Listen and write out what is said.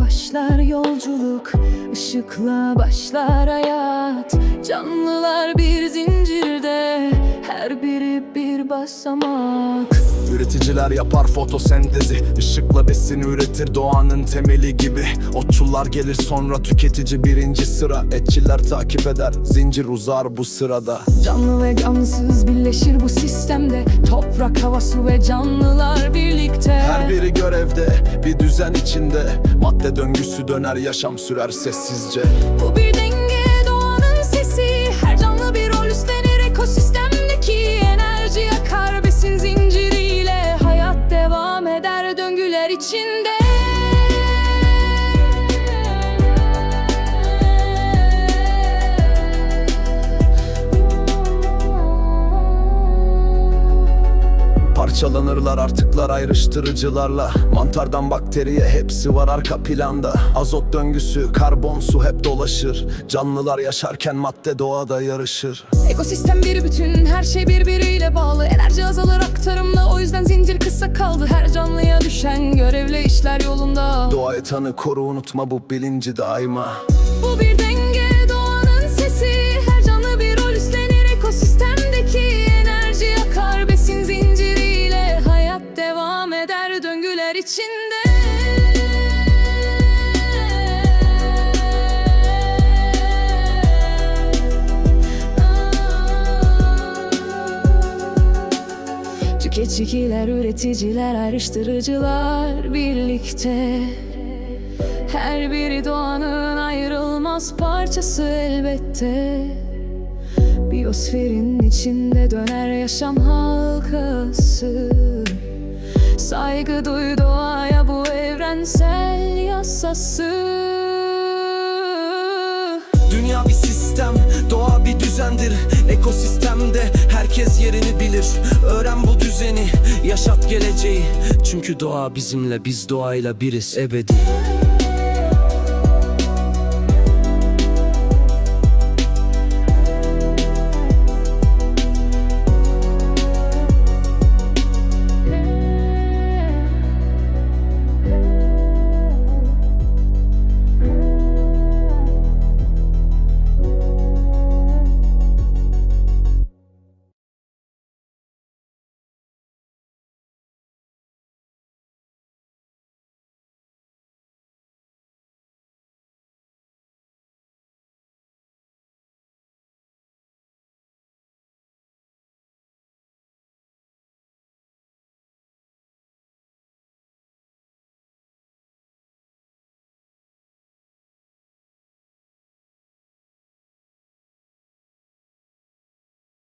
Başlar yolculuk ışıkla başlar hayat. Canlılar bir zincirde Her biri bir basamak. Üreticiler yapar fotosentezi. Işıkla besin üretir doğanın temeli gibi. Otçular gelir sonra tüketici birinci sıra. Etçiler takip eder zincir uzar bu sırada. Canlı ve cansız birleşir bu sistemde. Toprak, hava, su ve canlılar birlikte. Her biri görevde bir düzen içinde. Madde döngüsü döner yaşam sürer sessizce. Bu bir denge Parçalanırlar artıklar ayrıştırıcılarla. Mantardan bakteriye hepsi var arka planda. Azot döngüsü, karbon, su hep dolaşır. Canlılar yaşarken madde doğada yarışır. Ekosistem bir bütün her şey birbiriyle bağlı. Enerji azalır aktarımla o yüzden zincir kısa kaldı. Her canlıya düşen görevle işler yolunda. Doğayı tanı koru unutma bu bilinci daima. Bu bir denge döngüler içinde Tüketiciler, üreticiler, ayrıştırıcılar birlikte. Her biri doğanın ayrılmaz parçası elbette. Biyosferin içinde döner yaşam halkası Saygı duy doğaya bu evrensel yasası. Dünya bir sistem, doğa bir düzendir. Ekosistemde herkes yerini bilir. Öğren bu düzeni, yaşat geleceği. Çünkü doğa bizimle, biz doğayla biriz ebedi